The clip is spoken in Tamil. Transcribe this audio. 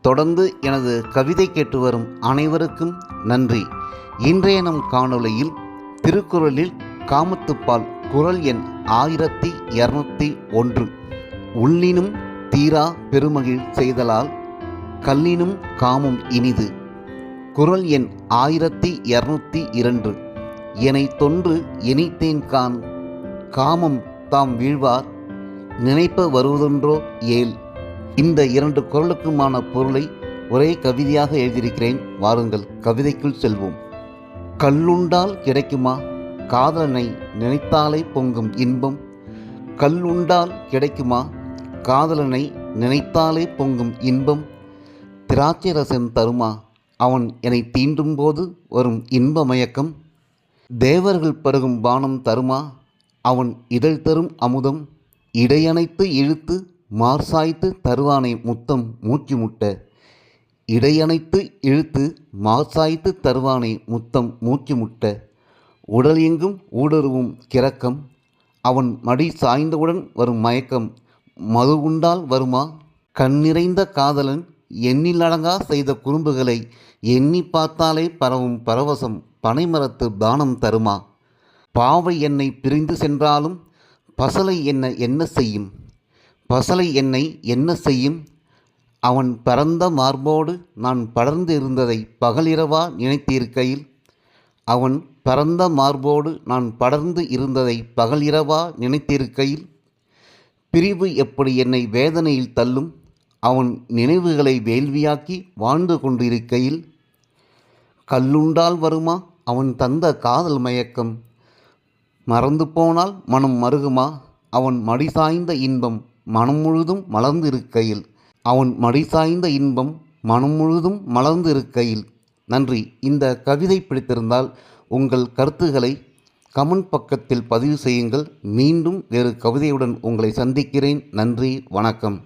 தொடர்ந்து எனது கவிதை கேட்டு வரும் அனைவருக்கும் நன்றி. இன்றைய நம் காணொலியில் திருக்குறளில் காமத்துப்பால் குரல் எண் ஆயிரத்தி இரநூத்தி ஒன்று. உள்ளினும் தீரா பெருமகிழ் செய்தலால் கல்லினும் காமும் இனிது. குறள் எண் ஆயிரத்தி இரநூத்தி இரண்டு. எனை தொன்று இணைத்தேன் கான் காமம் தாம் வீழ்வார் நினைப்ப வருவதொன்றோ ஏல். இந்த இரண்டு குரலுக்குமான பொருளை ஒரே கவிதையாக எழுதியிருக்கிறேன். வாருங்கள் கவிதைக்குள் செல்வோம். கல்லுண்டால் கிடைக்குமா? காதலனை நினைத்தாலே பொங்கும் இன்பம். கல்லுண்டால் கிடைக்குமா? காதலனை நினைத்தாலே பொங்கும் இன்பம். திராட்சை ரசம் தருமா? அவன் என்னை தீண்டும் போது வரும் இன்ப மயக்கம் தேவர்கள் பருகும் பானம் தருமா? அவன் இதழ் தரும் அமுதம். இடையணைத்து இழுத்து மார்சாய்த்து தருவானை முத்தம் மூச்சு முட்ட இடையணைத்து இழுத்து மார்சாய்த்து தருவானை முத்தம் மூச்சு முட்ட உடல் எங்கும் ஊடுருவும் கிறக்கம் அவன் மடி சாய்ந்தவுடன் வரும் மயக்கம் மது உண்டால் வருமா? கண்ணிறைந்த காதலன் எண்ணிலடங்கா செய்த குறும்புகளை எண்ணி பார்த்தாலே பரவும் பரவசம் பனைமரத்து தானம் தருமா? பாவை என்னை பிரிந்து சென்றாலும் பசலை என்ன என்ன செய்யும்? பசலை என்னை என்ன செய்யும்? அவன் பரந்த மார்போடு நான் படர்ந்து இருந்ததை பகலிரவா நினைத்திருக்கையில் அவன் பரந்த மார்போடு நான் படர்ந்து இருந்ததை பகலிரவா நினைத்திருக்கையில் பிரிவு எப்படி என்னை வேதனையில் தள்ளும்? அவன் நினைவுகளை வேள்வியாக்கி வாழ்ந்து கொண்டிருக்கையில் கல்லுண்டால் வருமா? அவன் தந்த காதல் மயக்கம் மறந்து போனால் மனம் மருகுமா? அவன் மடி சாய்ந்த இன்பம் மனம் முழுதும் மலர்ந்து இருக்கையில் அவன் மடி சாய்ந்த இன்பம் மனம் முழுதும் மலர்ந்து இருக்கையில் நன்றி. இந்த கவிதை பிடித்திருந்தால் உங்கள் கருத்துக்களை கமெண்ட் பக்கத்தில் பதிவு செய்யுங்கள். மீண்டும் வேறு கவிதையுடன் உங்களை சந்திக்கிறேன். நன்றி. வணக்கம்.